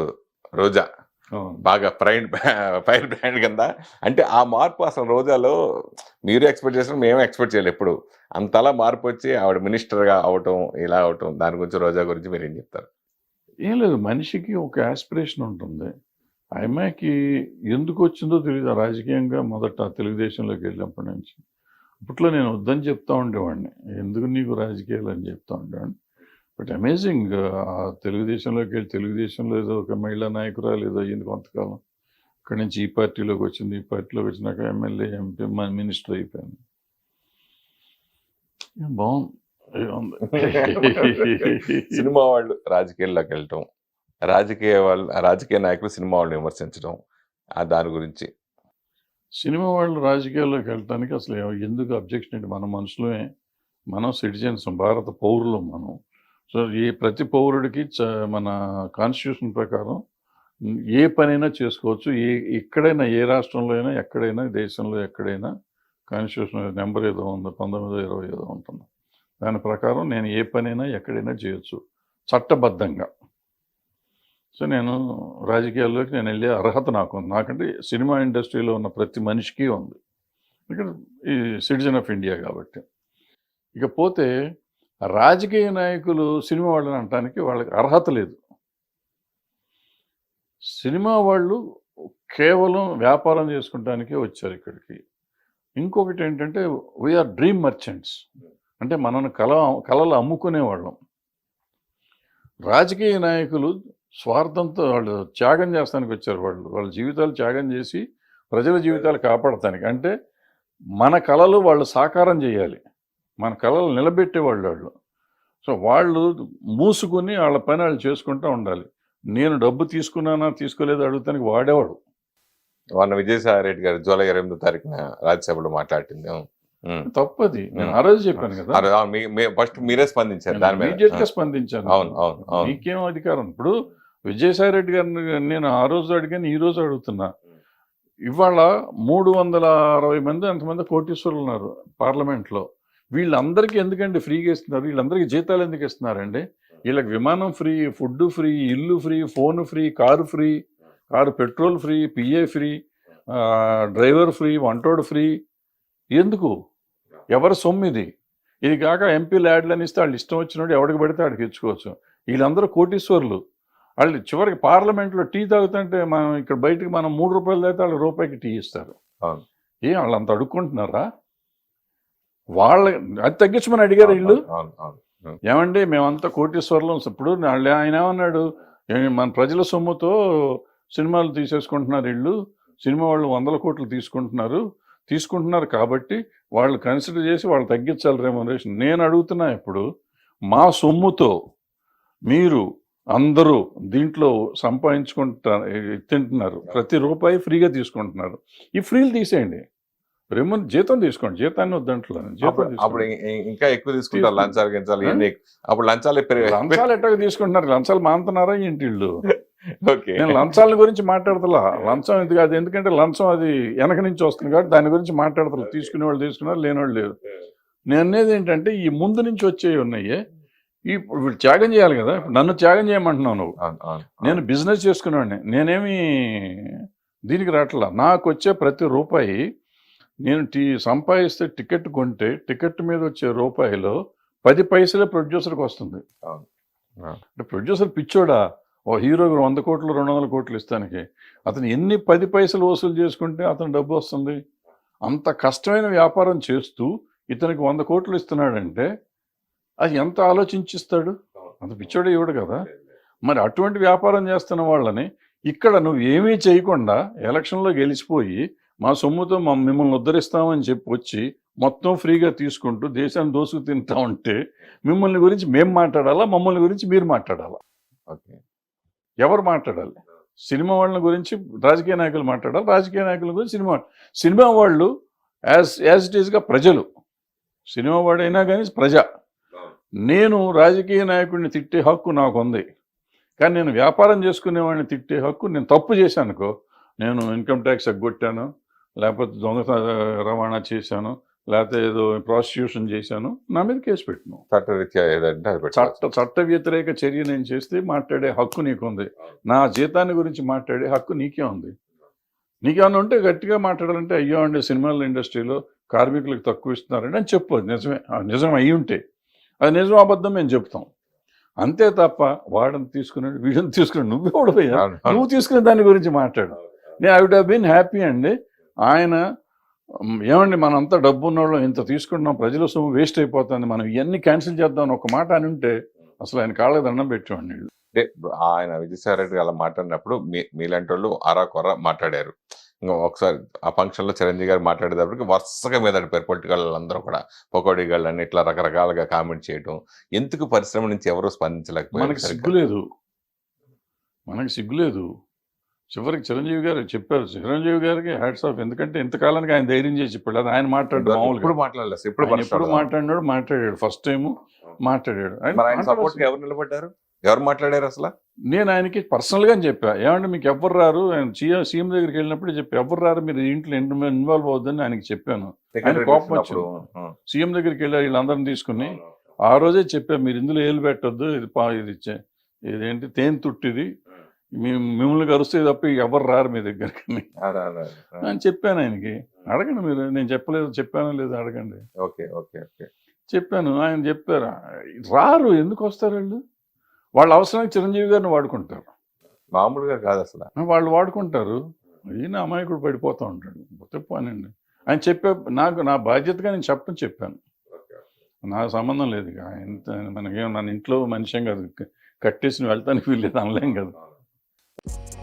ఇప్పుడు రోజా. బాగా pride fire brand కింద. అంటే ఆ మార్పు అసలు రోజాలో మీరు ఎక్స్పెక్ట్ చేసిన మేము ఎక్స్పెక్ట్ చేయలేదు ఎప్పుడు. అంతలా మార్పు వచ్చి ఆవిడ మినిస్టర్గా అవటం ఇలా అవటం దాని గురించి రోజా గురించి మీరు ఏం చెప్తారు? ఏం లేదు మనిషికి ఒక ఆస్పిరేషన్ ఉంటుంది. ఆ అమ్మాయికి ఎందుకు వచ్చిందో తెలియదు రాజకీయంగా మొదట తెలుగుదేశంలోకి వెళ్ళినప్పటి నుంచి. అప్పట్లో నేను వద్దని చెప్తా ఉండేవాడిని. ఎందుకు నీకు రాజకీయాలు అని చెప్తా ఉండేవాడిని? బట్ అమేజింగ్ తెలుగుదేశంలోకి వెళ్ళి తెలుగుదేశంలో ఏదో ఒక మహిళా నాయకురాలు ఏదో అయ్యింది కొంతకాలం. అక్కడి నుంచి ఈ పార్టీలోకి వచ్చింది. ఈ పార్టీలోకి వచ్చినాక ఎమ్మెల్యే ఎంపీ మినిస్టర్ అయిపోయింది బాగుంది? సినిమా వాళ్ళు రాజకీయాల్లోకి వెళ్ళటం రాజకీయ వాళ్ళు రాజకీయ నాయకులు సినిమా వాళ్ళని విమర్శించడం ఆ దాని గురించి. సినిమా వాళ్ళు రాజకీయాల్లోకి వెళ్ళటానికి అసలు ఎందుకు అబ్జెక్షన్ ఏంటి? మన మనుషులమే మనం సిటిజన్స్ భారత పౌరులు మనం. సో ఈ ప్రతి పౌరుడికి చ- మన కాన్స్టిట్యూషన్ ప్రకారం ఏ పనైనా చేసుకోవచ్చు. ఏ ఎక్కడైనా ఏ రాష్ట్రంలో అయినా ఎక్కడైనా దేశంలో ఎక్కడైనా కాన్స్టిట్యూషన్ నెంబర్ ఏదో ఉందో పంతొమ్మిదో ఇరవై ఏదో ఉంటుంది దాని ప్రకారం నేను ఏ పనైనా ఎక్కడైనా చేయొచ్చు. చట్టబద్ధంగా. సో నేను రాజకీయాల్లోకి నేను వెళ్ళే అర్హత నాకు ఉంది. నాకంటే సినిమా ఇండస్ట్రీలో ఉన్న ప్రతి మనిషికి ఉంది. ఇక్కడ ఈ సిటిజన్ ఆఫ్ ఇండియా కాబట్టి. ఇకపోతే రాజకీయ నాయకులు సినిమా వాళ్ళని అనటానికి వాళ్ళకి అర్హత లేదు. సినిమా వాళ్ళు కేవలం వ్యాపారం చేసుకుంటానికే వచ్చారు ఇక్కడికి. ఇంకొకటి ఏంటంటే వీఆర్ డ్రీమ్ మర్చెంట్స్ అంటే మనల్ని కళ కళలు అమ్ముకునే వాళ్ళం. రాజకీయ నాయకులు స్వార్థంతో వాళ్ళు త్యాగం చేస్తానికి వచ్చారు వాళ్ళు. వాళ్ళ జీవితాలు త్యాగం చేసి ప్రజల జీవితాలు కాపాడటానికి. అంటే మన కళలు వాళ్ళు సాకారం చేయాలి. మన కళలు నిలబెట్టే వాళ్ళు. సో వాళ్ళు మూసుకుని వాళ్ళ పని వాళ్ళు చేసుకుంటూ ఉండాలి. నేను డబ్బు తీసుకున్నానా తీసుకోలేదు అడుగుతానికి వాడేవాడు. మొన్న విజయసాయి రెడ్డి గారు జూలై ఇరవై ఎనిమిదో తారీఖున రాజ్యసభలో మాట్లాడింది. తప్పది. నేను. ఆ రోజు చెప్పాను కదా. ఫస్ట్ మీరే స్పందించారు దాని మీద. స్పందించాను. అవును అవును అవును. మీకేం అధికారం? ఇప్పుడు విజయసాయి రెడ్డి గారిని నేను ఆ రోజు అడిగాను ఈ రోజు అడుగుతున్నా. ఇవాళ మూడు వందల అరవై మంది అంతమంది కోటీశ్వరులు ఉన్నారు పార్లమెంట్లో. వీళ్ళందరికీ ఎందుకండి ఫ్రీగా ఇస్తున్నారు? వీళ్ళందరికీ జీతాలు ఎందుకు ఇస్తున్నారండి? వీళ్ళకి విమానం ఫ్రీ ఫుడ్ ఫ్రీ ఇల్లు free phone free car free car petrol free PA free driver free వంటోడు free. ఎందుకు? ఎవరి సొమ్ము ఇది? ఇది కాక ఎంపీ ల్యాడ్లని ఇస్తే వాళ్ళు ఇష్టం వచ్చినోడు ఎవడికి పడితే ఆడికి ఇచ్చుకోవచ్చు. వీళ్ళందరూ కోటీశ్వరులు. వాళ్ళు చివరికి పార్లమెంట్లో టీ తాగుతుంటే మనం ఇక్కడ బయటకు మనం మూడు రూపాయలు తాగితే వాళ్ళు రూపాయికి టీ ఇస్తారు. ఏ వాళ్ళు అంత అడుక్కుంటున్నారా? వాళ్ళ అది తగ్గించమని అడిగారు వీళ్ళు. ఏమండి మేమంతా కోటీశ్వరులం. ఇప్పుడు వాళ్ళు ఆయన ఏమన్నాడు "ఏ, మన ప్రజల సొమ్ముతో సినిమాలు తీసేసుకుంటున్నారు వీళ్ళు. సినిమా వాళ్ళు వందల కోట్లు తీసుకుంటున్నారు. తీసుకుంటున్నారు కాబట్టి వాళ్ళు కన్సిడర్ చేసి వాళ్ళు తగ్గించాలి రెమ్యునరేషన్. నేను అడుగుతున్నా ఇప్పుడు మా సొమ్ముతో మీరు అందరూ దీంట్లో సంపాదించుకుంటా తింటున్నారు. ప్రతి రూపాయి ఫ్రీగా తీసుకుంటున్నారు. ఈ ఫ్రీలు తీసేయండి. రెమ్యు జీతం తీసుకోండి. జీతాన్ని వద్దంట్లో జీతం అప్పుడు ఇంకా ఎక్కువ తీసుకుంటారు. లంచాలు గించాలు ఇవన్నీ అప్పుడు లంచాలు లంచాలు ఎట్టగా తీసుకుంటున్నారు? లంచాలు మానుతున్నారా ఏంటి వీళ్ళు? ఓకే. నేను లంచాల గురించి మాట్లాడతలా. లంచం ఎందుకు అది ఎందుకంటే లంచం అది వెనక నుంచి వస్తుంది కాబట్టి దాని గురించి మాట్లాడతలా. తీసుకునే వాళ్ళు తీసుకున్నారు లేని వాళ్ళు లేరు. నేను అనేది ఏంటంటే ఈ ముందు నుంచి వచ్చేవి ఉన్నాయి. ఈ వీళ్ళు త్యాగం చేయాలి కదా. నన్ను త్యాగం చేయమంటున్నావు నువ్వు. నేను బిజినెస్ చేసుకునేవాడిని. నేనేమి దీనికి రావట్లా. నాకు వచ్చే ప్రతి రూపాయి నేను టీ సంపాదిస్తే టికెట్ కొంటే టికెట్ మీద వచ్చే రూపాయిలో పది పైసలే ప్రొడ్యూసర్కి వస్తుంది. అంటే ప్రొడ్యూసర్ పిచ్చోడా? ఓ హీరోకి వంద కోట్లు రెండు వందల కోట్లు ఇస్తానికి. అతను ఎన్ని పది పైసలు వసూలు చేసుకుంటే అతను డబ్బు వస్తుంది? అంత కష్టమైన వ్యాపారం చేస్తూ ఇతనికి వంద కోట్లు ఇస్తున్నాడంటే అది ఎంత ఆలోచించిస్తాడు? అంత పిచ్చోడే ఇవ్వడు కదా. మరి అటువంటి వ్యాపారం చేస్తున్న వాళ్ళని ఇక్కడ నువ్వు ఏమీ చేయకుండా ఎలక్షన్లో గెలిచిపోయి మా సొమ్ముతో మా మిమ్మల్ని ఉద్ధరిస్తామని చెప్పి వచ్చి మొత్తం ఫ్రీగా తీసుకుంటూ దేశాన్ని దోసుకు తింటా ఉంటే మిమ్మల్ని గురించి మేము మాట్లాడాలా? మమ్మల్ని గురించి మీరు మాట్లాడాలా? ఓకే. ఎవరు మాట్లాడాలి? సినిమా వాళ్ళ గురించి రాజకీయ నాయకులు మాట్లాడాలి? రాజకీయ నాయకుల గురించి సినిమా సినిమా వాళ్ళు యాజ్ యాజ్ ఇట్ ఈస్గా ప్రజలు. సినిమా వాడైనా కానీ ప్రజ. నేను రాజకీయ నాయకుడిని తిట్టే హక్కు నాకు ఉంది కానీ నేను వ్యాపారం చేసుకునేవాడిని తిట్టే హక్కు నేను తప్పు చేశాను అనుకో నేను ఇన్కమ్ ట్యాక్స్ ఎగ్గొట్టాను లేకపోతే దొంగ రవాణా చేశాను లేకపోతే ఏదో ప్రాసిక్యూషన్ చేశాను నా మీద కేసు పెట్టిను. చట్టరీత్యా ఏదంటే చట్ట చట్ట వ్యతిరేక చర్య నేను చేస్తే మాట్లాడే హక్కు నీకుంది. నా జీతాన్ని గురించి మాట్లాడే హక్కు నీకే ఉంది. నీకేమన్నా ఉంటే గట్టిగా మాట్లాడాలంటే అయ్యో అండి సినిమాల ఇండస్ట్రీలో కార్మికులకు తక్కువ ఇస్తున్నారండి అని చెప్పు. నిజమే నిజం అయ్యి ఉంటే. అది నిజం అబద్ధం మేము చెప్తాం. అంతే తప్ప వాడని తీసుకున్నాడు వీడిని తీసుకున్నాడు నువ్వే అవును. నువ్వు తీసుకునే దాని గురించి మాట్లాడు. నేను ఐ వుడ్ హ్యాపీ అండి. ఆయన ఏమండి మనంతా డబ్బు ఉన్నోళ్ళం ఇంత తీసుకుంటున్నాం ప్రజల సొమ్ము వేస్ట్ అయిపోతుంది మనం ఇవన్నీ క్యాన్సిల్ చేద్దాం ఒక మాట అని ఉంటే అసలు ఆయన కాళ్ళకి దండం పెట్టేవాడిని అంటే ఆయన విజయసాయి రెడ్డి అలా మాట్లాడినప్పుడు మీ మీలాంటి వాళ్ళు అరా కొర మాట్లాడారు. ఇంకా ఒకసారి ఆ ఫంక్షన్లో చిరంజీవి గారు మాట్లాడేటప్పటికి వరుసగా మీద పడిపోయారు పొలిటికల్ అందరూ కూడా పొకోడి గాళ్ళు అని ఇట్లా రకరకాలుగా కామెంట్ చేయడం ఎందుకు పరిశ్రమ నుంచి ఎవరు స్పందించలేకపోయారు మనకి? సిగ్గులేదు మనకి సిగ్గులేదు చివరికి చిరంజీవి గారు చెప్పారు చిరంజీవి గారికి హ్యాట్స్ ఆఫ్ ఎందుకంటే ఇంతకాలానికి ఆయన ధైర్యం చేసి చెప్పాడు. అది ఆయన మాట్లాడు మామూలుగా. ఇప్పుడు మాట్లాడలేదు ఇప్పుడు ఎప్పుడు. మాట్లాడినాడు మాట్లాడాడు. ఫస్ట్ టైం మాట్లాడాడు. ఎవరు నిలబడ్డారు? ఎవరు మాట్లాడారు అసలు? నేను ఆయనకి పర్సనల్గా చెప్పా. ఏమంటే మీకు ఎవరు రారు? ఆయన సీఎం దగ్గరికి వెళ్ళినప్పుడు చెప్పి ఎవరు రారు? మీరు ఇంట్లో ఇన్వాల్వ్ అవుద్దని ఆయనకి చెప్పాను. కోపం ఆ, సీఎం దగ్గరికి వెళ్ళి వీళ్ళందరిని తీసుకుని ఆ రోజే చెప్పా మీరు ఇందులో ఏలు పెట్టొద్దు. ఇది పా ఇది ఇచ్చే ఇదేంటి తేనె తుట్టిది. మేము మిమ్మల్ని కరుస్తే తప్ప ఎవరు రారు మీ దగ్గరికి అని. చెప్పాను ఆయనకి. అడగండి మీరు నేను చెప్పలేదు చెప్పానో లేదో అడగండి. Okay okay okay. చెప్పాను ఆయన చెప్పారు. రారు ఎందుకు వస్తారు వాళ్ళు? వాళ్ళ అవసరానికి చిరంజీవి గారిని వాడుకుంటారు. మామూలుగా కాదు అసలు. వాళ్ళు వాడుకుంటారు. ఈయన అమాయకుడు పడిపోతూ ఉంటాడు. చెప్పానండి ఆయన చెప్పే నాకు నా బాధ్యతగా నేను చెప్పని చెప్పాను. నాకు సంబంధం లేదు ఇక. ఎంత మనకేం మన ఇంట్లో మనిషిం కాదు. కట్టేసి వెళ్తానికి వీల్లేదు అనలేం కదా. Thank you.